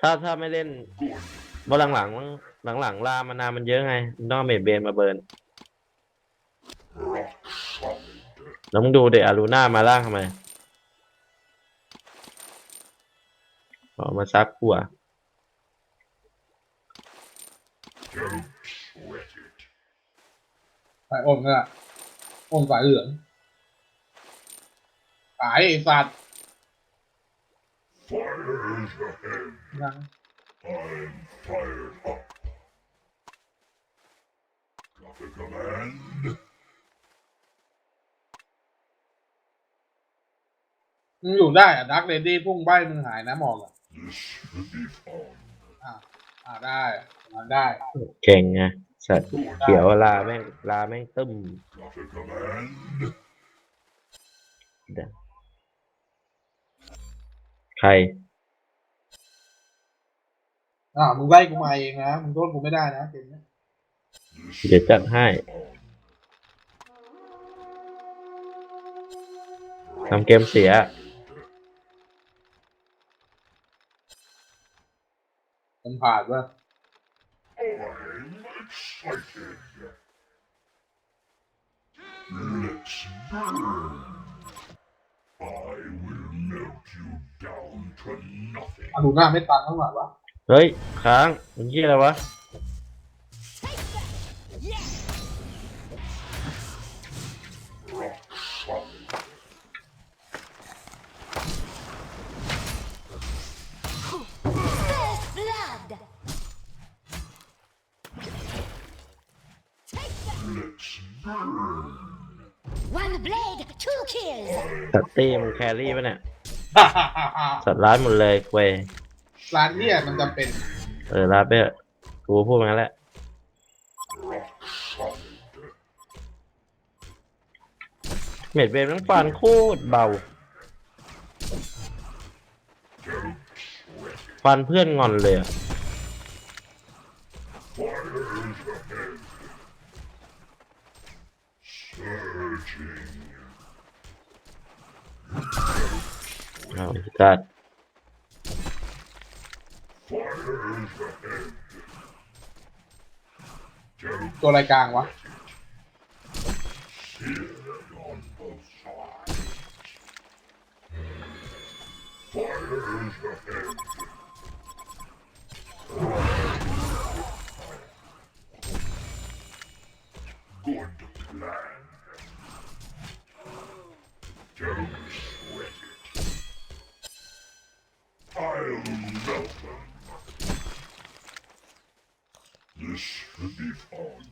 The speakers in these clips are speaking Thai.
ถ้าถ้าไม่เล่นบอลหลังหลังหลังๆลามานามันเยอะไงมันต้องเอาเมดเบนมาเบิร์นแล้วมึงดูเดอารูน่ามาล่างทำไมออกมาซักกัวสายอมน่ะอมสายเหลืองสายไอ้สัตว์ ยังมึงอยู่ได้อะดักเลดี้พุ่งใบมึงหายนะหมอกอะอะอ่าได้มาได้เก่งไงสัตว์เขียวลาแม่งลาแม่งตึ้มเดี๋ยวใคร อ่ามึงไล่กูมาเองนะมึงโทษกูไม่ได้นะเกมเนี้ยเดี๋ยวจัดให้ทำเกมเสีย มันผ่านว่า Let's burn. I will melt you down to nothing. อะดูหน้าไม่ตันเท่าไหร่วะ เฮ้ยค้างมันยี่อะไรวะ First blood. Let's burn. One blade, two kills. สัตว์ตี้มึงแครี่ปะเนี่ย สัตว์ร้ายหมดเลยเว้ย ร้านเนี่ยมันจำเป็นเออรับไปเถอะกูพูดมางั้นแหละเม็ดเวฟทั้งฟันโคตรเบา ฟันเพื่อนงอนเลยอะเอาจัด ตัวรายกลางวะ Good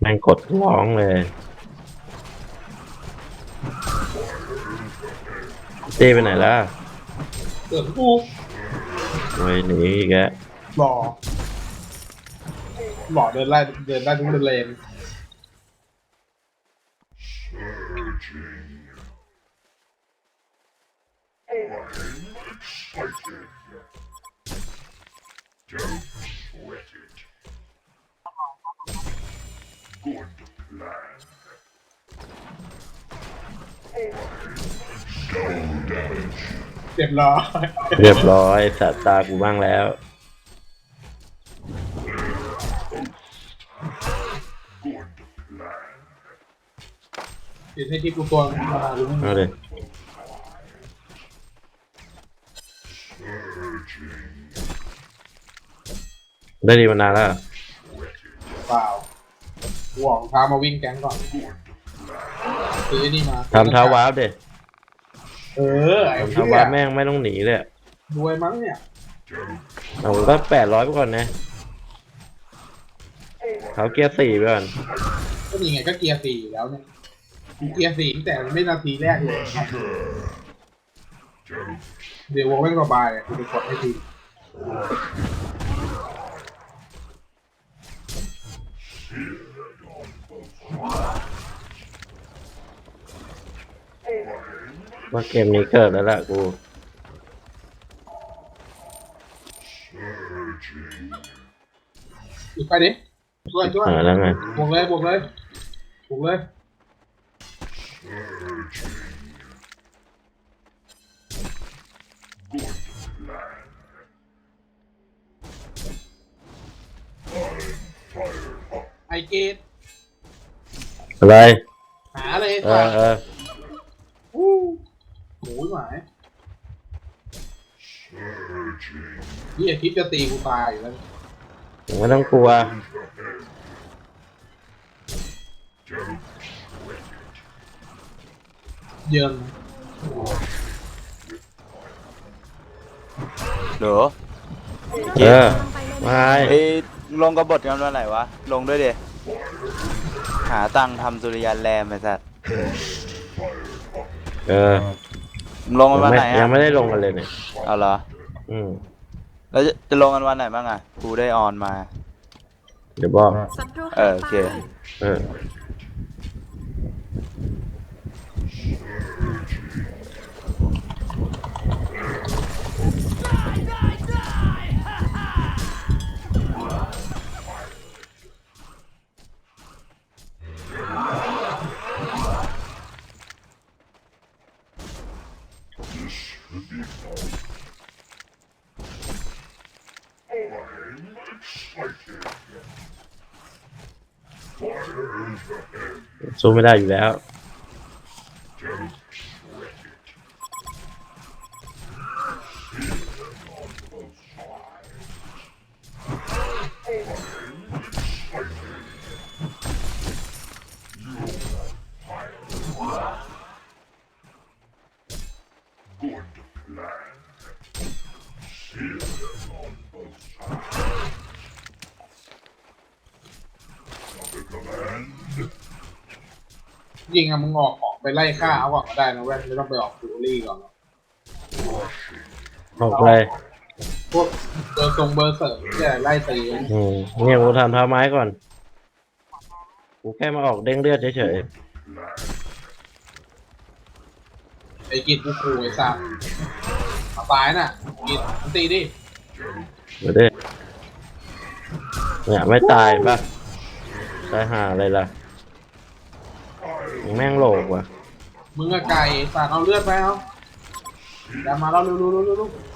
แม่งกดร้องเลยเต้ไปไหนแล้วเกิดกูโอ้ยหนีอีกแล้วหล่อหล่อเดินไล่เดินได้ทุกเลน Good plan. Stone damage. เจ็บร้อย เรียบร้อยสัตว์ตากูบ้างแล้ว Good plan. ติดให้ที่กูตัวมาหรือไม่เอาเลย Searching. ได้ดีมานานแล้ว เปล่า กูออกรองเท้ามาวิ่งแก๊งก่อนซื้อไอ้นี่มาทำเท้าวาร์ปเด็เออไอ้ทำเหี้เท้าวายร์ปแม่งไม่ต้องหนีเลยรวยมั้งเนี่ยเอาก็แปดร้อยไปก่อนนะเขาเกียร์สี่ไปก่อนก็นี่ไงก็เกียร์สี่อยู่แล้วเนี่ยกูเกียร์สี่ตั้งแต่ไม่นาทีแรกเลยเดี๋ยววงไม่สบายเลยกูไปกดให้ที ว่าเกมนี้เกิดแล้วล่ะกูไปดิช่วยช่วยแล้วไงบุกเลยบุกเลยบุกเลยไอเกต อะไรหาเลยเออเอออู้หมูหมาย Surging. นี่อาทิตย์จะตีกูตายอยู่แล้วไม่ต้องกลัว Don't sweat it. เยินเหรอเออไม่เอ้ยลงกระบทกันวันไหนวะ ลงด้วยดิ หาตังค์ทำสุริยันแรมไอ้สัตว์เออมึงลงกันวันไหนยัอะงไม่ได้ลงกันเลยเนี่ยเอาเหรอ อืมแล้วจะจะลงกันวันไหนบ้างอะ กูได้ออนมา เดี๋ยวบอก ศัตรูเอหาอยโอเคไปเออ สู้ไม่ได้อยู่แล้ว ยิงอะมึงออกออกไปไล่ฆ่าเอาก่อนก็ได้นะเว้ยไม่ต้องไปออกฟิวรี่ก่อนหรอกออกเลยพวกเบอร์ทรงเบอร์เสริมที่ไล่ตีอืมเนี่ยกูทำเท้าไม้ก่อน กูแค่มาออกเด้งเลือดเฉยไอ้กินกูขู่ไอ้สัตว์มาตายน่ะกินมันตีดิๆเดี๋ยวดิเนี่ยไม่ตายปะตายห่าอะไรล่ะ แม่งโหลกว่ะมึงอะไก่สัตว์เอาเลือดไปเอาดันมาแล้วเร็วๆเร็วๆเร็วๆ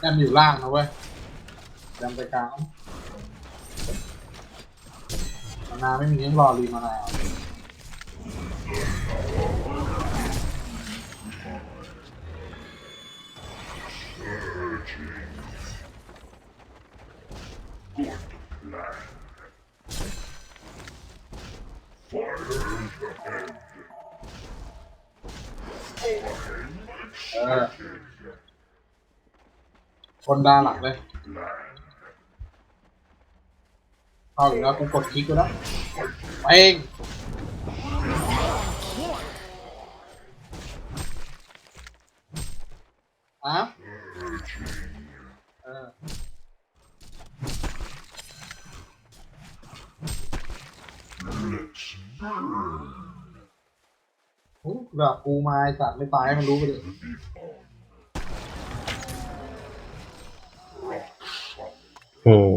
แอมอยู่ล่างนะเว้ยแอมไปกลาง มานาไม่มียังรอรีมานาคนดาหลังเลย เข้าอยู่แล้วกูกดคลิกไปแล้วเองฮะเออโอ้แบบกูมาไอสัตว์ไม่ตายมันรู้ไปเลยอืม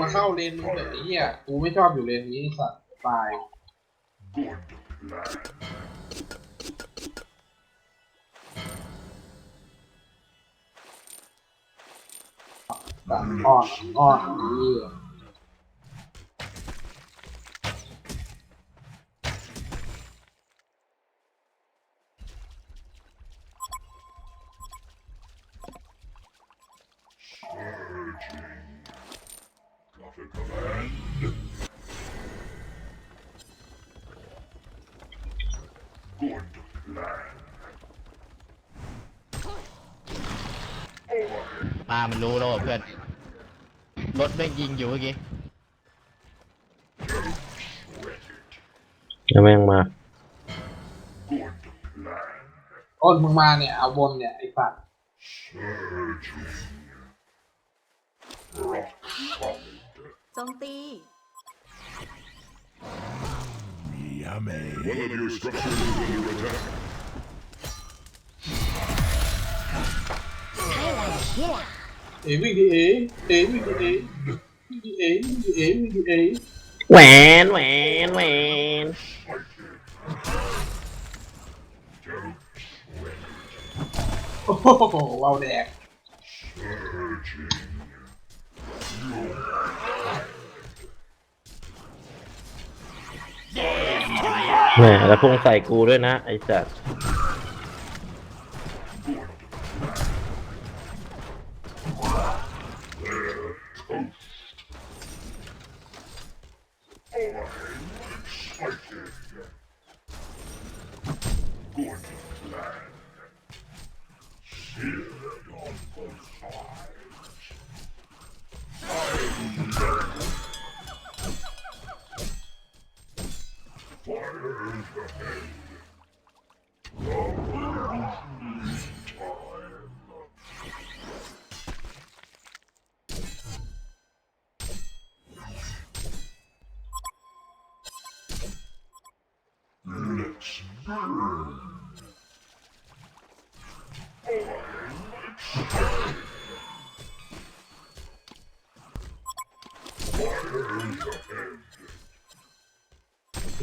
มาเข้าเลนมึงแบบนี้อะกูไม่ชอบอยู่เลนนี้สัตว์ตายแบบอ้อนอ้อนนี่ มันรู้แล้วอะเพื่อน รถแม่งยิงอยู่เมื่อกี้ แล้วแม่งมา Good plan. อ้นมึงมาเนี่ย เอาบนเนี่ย ไอ้สัตว์ Surging. Rock solid. โจมตี Meow. Yummy. One of your structures is under attack. Silent killer. เอวิ่งดีเอเอวิ่งดีเอวิ่งดีเอวิ่งดีเอวิ่งดีเอแหวนแหวนแหวนโอ้โหว้าวแดกแหมแล้วพุ่งใส่กูด้วยนะไอ้สั ตว์ Let's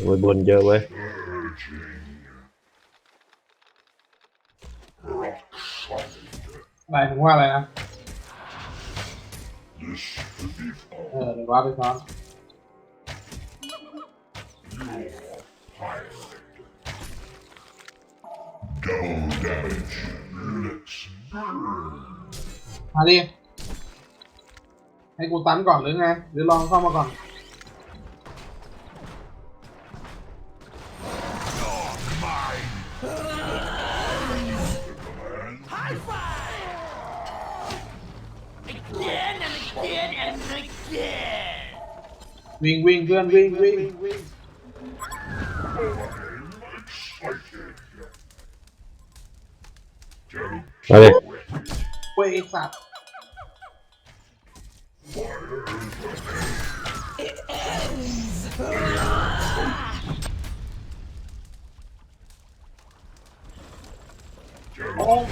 อ้ยบนเยอะเว้ยหมายถึงว่าอะไรนะ เออเดี๋ยวว่าไปซ้อมมาดิให้กูตันก่อนหรือไง หรือลองเข้ามาก่อน วิ่งวิ่งเพื่อนวิ่งวิ่งวิ่งมาเลยเว้ยไอ้สัตว์โอ้ย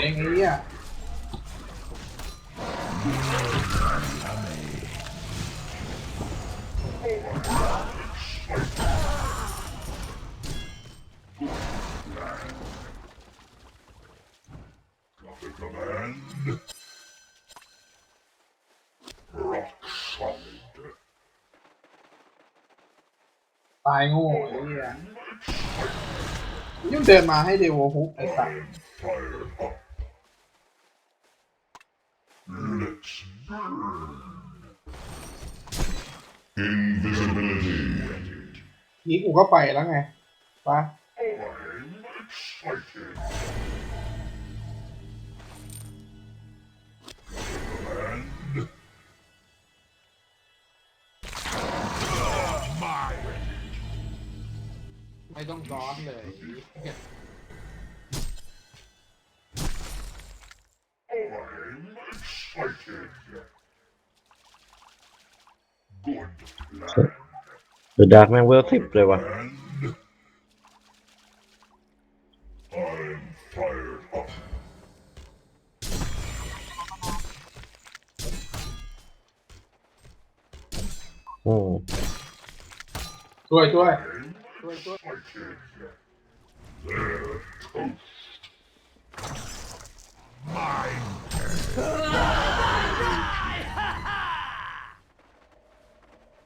เองไอ้เนี่ยตายโง่ไอ้เนี่ยยิ่งเดินมาให้เดโวฮุกไอ้สัตว์ Fire up. Let's burn. Invisibility. นี้กูก็ไปแล้วไงปะ I'm excited. Command. Mine. ไม่ต้องร้อนเลย เดือดดาร์กแม่งเวลสิบเลยว่ะอืม ช่วยช่วยช่วยช่วย Excited. Their toast. Mine.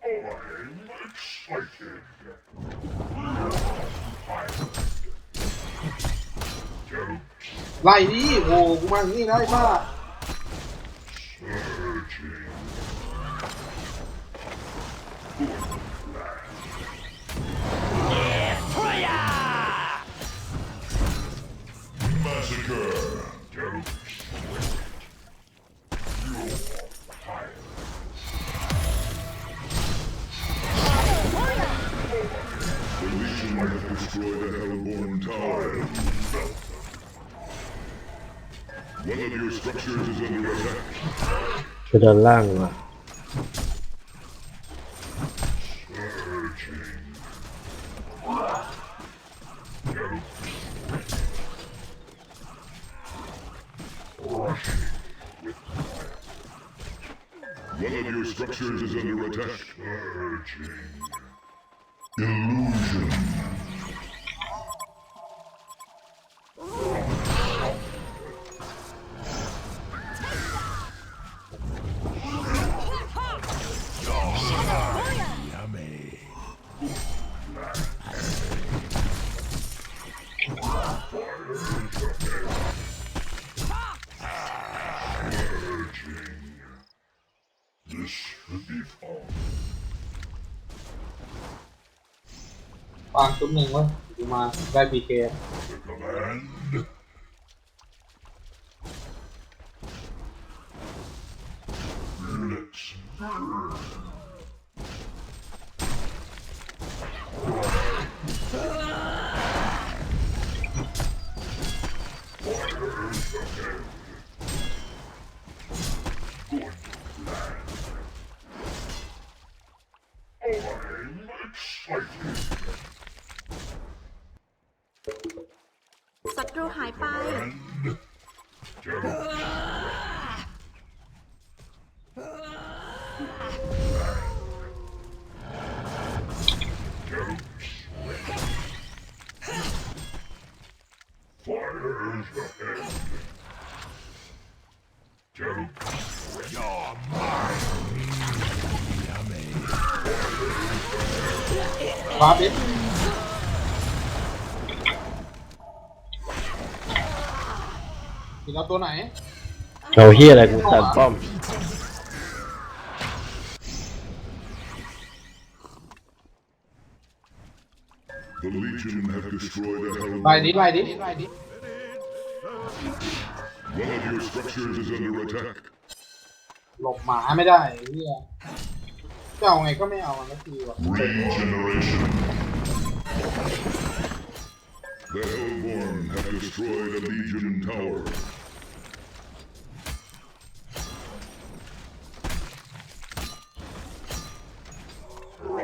I'm excited. Don't ไล่ดิโอ้กูมาอย่างนี่ได้ป้า One of your structures is under attack. จะเดินล่างว่ะ วางชุดหนึ่งเว้ยดูมาได้พีเค ศัตรูหายไป fires ahead. Jump. ฟ้าบิด เราตัวไหนเอาเฮียอะไรกูตัดป้อม The Legion have destroyed a ไล่ Hellborn. ดิไล่ดิไล่ดิ One of your structures is under attack. หลบหมาไม่ได้ไอ้เฮียจะเอาไงก็ไม่เอามันสักทีว่ะ Regeneration. The Hellborn have destroyed a Legion tower. One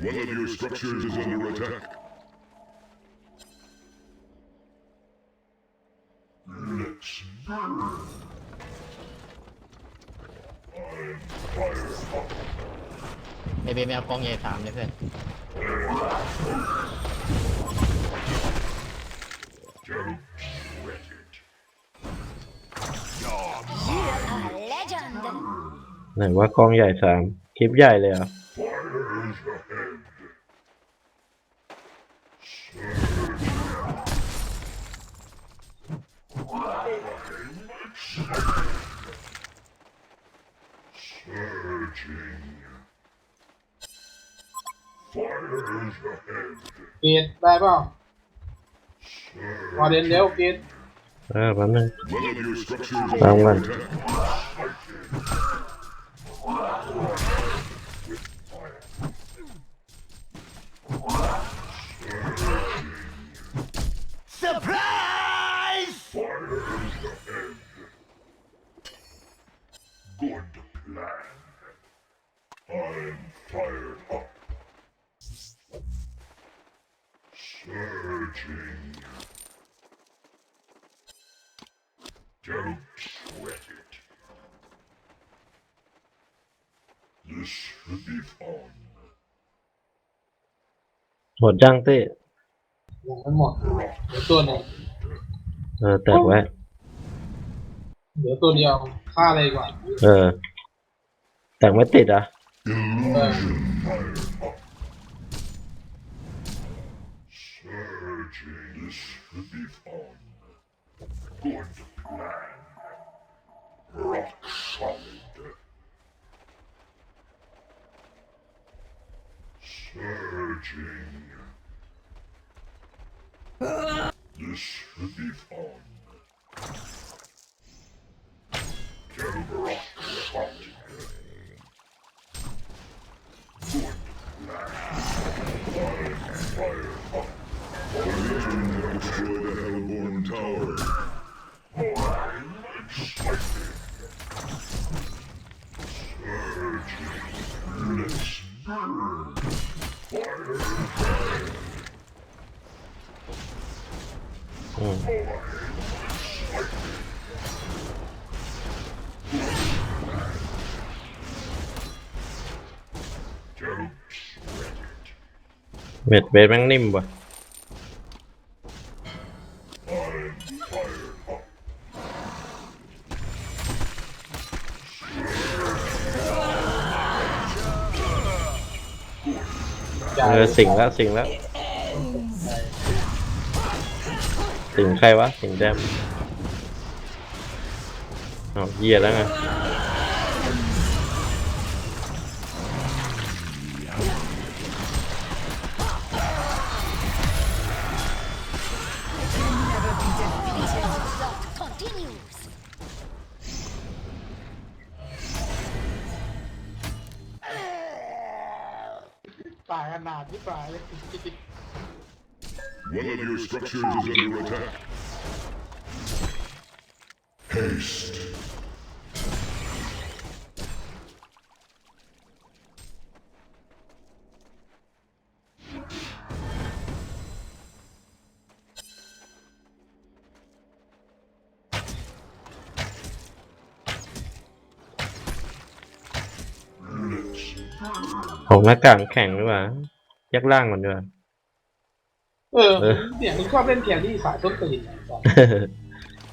of your structures is under attack. Let's burn. I'm fired up. ไอเบนไม่เอากล้องใหญ่สามเลยเพื่อน Don't sweat it. A legend. ไหนว่ากองใหญ่สาม คลิปใหญ่เลยเหรอะ Fires ahead. Surging. Fires ahead. เกตได้เปล่ามาเดินเร็วเกตเออแป๊บนึง One of your structures is Surging. Don't sweat it. This should be fun. หมดจังเต้ยังไม่หมดเหลือตัวหนึ่งเออแตกไว้ เหลือตัวเดียวฆ่าเลยดีกว่าเออ แตกไม่ติดอะ Illusion fired up. Surging. This should be fun. Good plan. Rock solid. Surging. This should be fun. Get rock solid. Good plan. I'm have destroyed a Hellborn tower. Ừ. เม็ดเบสแม่งนิ่มว่ะจ่ายเออสิงแล้วสิงแล้วสิงใครวะสิงแดมเอาเหี้ยแล้วไง of your structures is under attack. Haste. ของหน้ากากแข็งหรือ เปล่ายักล่างมันด้วยเออเออเนี่ยมึงชอบเล่นแครี่สายต้นตีนเนี่ย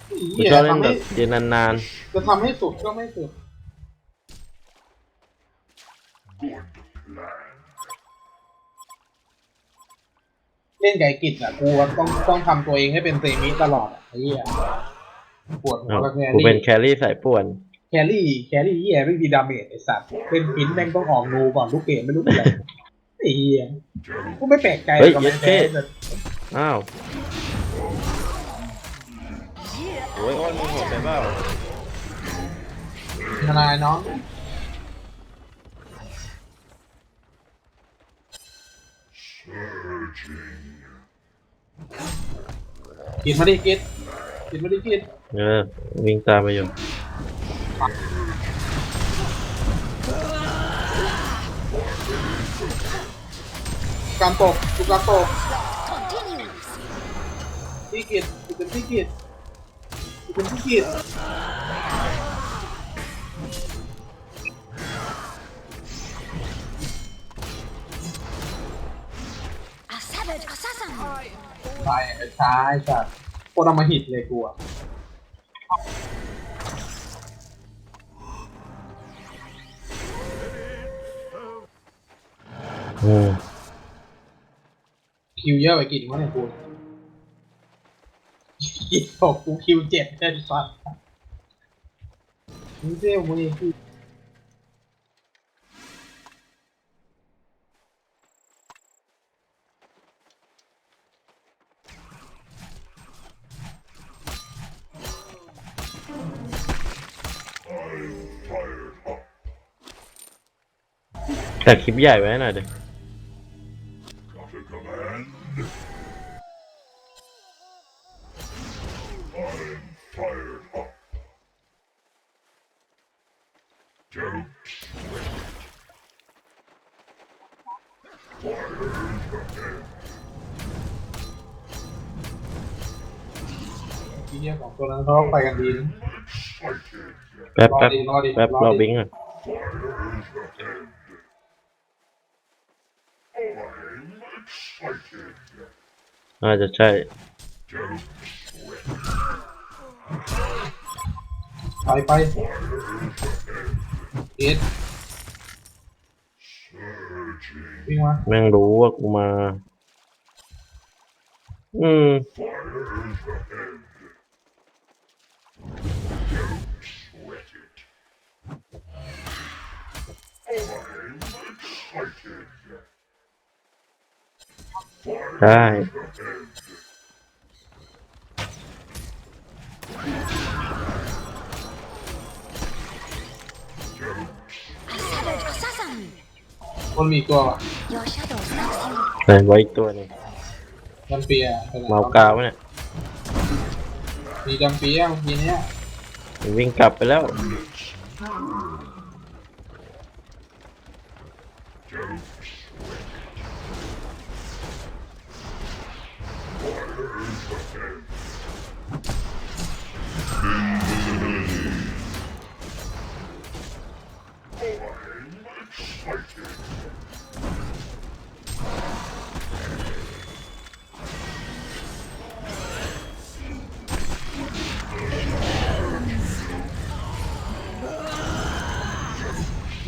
กูเหี้ยชอบเล่นทำแบให้บยืนนานจะทำให้สุดก็ไม่สุดเล่นไก่กิจอะกูต้องต้องทำตัวเองให้เป็นเซมิตลอดอะไอ้เหี้ยปวดๆหัวอ้าวกับแคกูรี่เป็นแครี่สายป่วนแครี่แครี่เหี้ยไม่มีดาเมจไอ้สัตว์เป็นฟินแม่งต้องออกนูก่อนลูกเกมไม่รู้เป็นไรไอ้เหี้ย กูไม่แปลกใจเฮ้ยกับเย็มันดแพ้เท่แต่อ้าวโอ้ยโอ้ยมึงโหดไปเปล่าทนายน้องกินมาดิกินกินมาดิกินเออวิ่งตามไปอยู่ การตกกูการตก Continues. ที่กินกูเป็นที่กินกูเป็นที่กิน A savage assassin. ตายไอ้ช้าไอ้สัตว์โคตรเอามาหิตเลยกูอะอืม คิวเยอะไปกินวะเนี่ยกูกินตกกูคิวเจ็ดไอ้สัตว์มึงเจ้ามึงกูแต่คลิปใหญ่ไว้หน่อยดิ ทีเนี้ยของตัวนั้นเขาต้องไปกันดีนะแป๊บรอแป๊บดิรอดิแป๊บรอรอดิบิงก์อะน่าจะใช่ ไปไปเอ็ด วิ่งมาแม่งรู้ว่ากูมา อืม ได้ A savage assassin. คนมีตัวว่ะ Your shadow stalks you. ไหนไว้อีกตัวหนึงดัมเปียไปไหนเมากาวเนี่ยมีดัมเปียมีเนี้ยมันวิ่งกลับไปแล้ว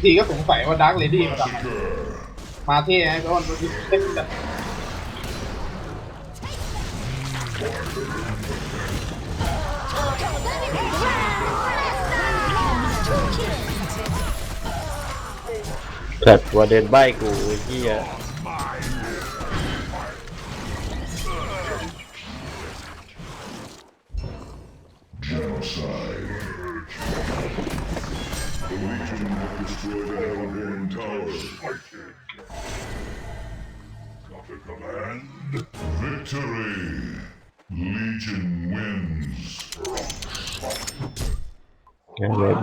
ดีก็สงสัยว่าดาร์กเลดี้มาทำไมมาเท่ไอ้ต้นเต้นแบบแบบว่าเดินใบกูเฮีย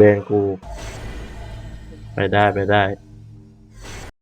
งั้นเบนกู ไปได้ไปได้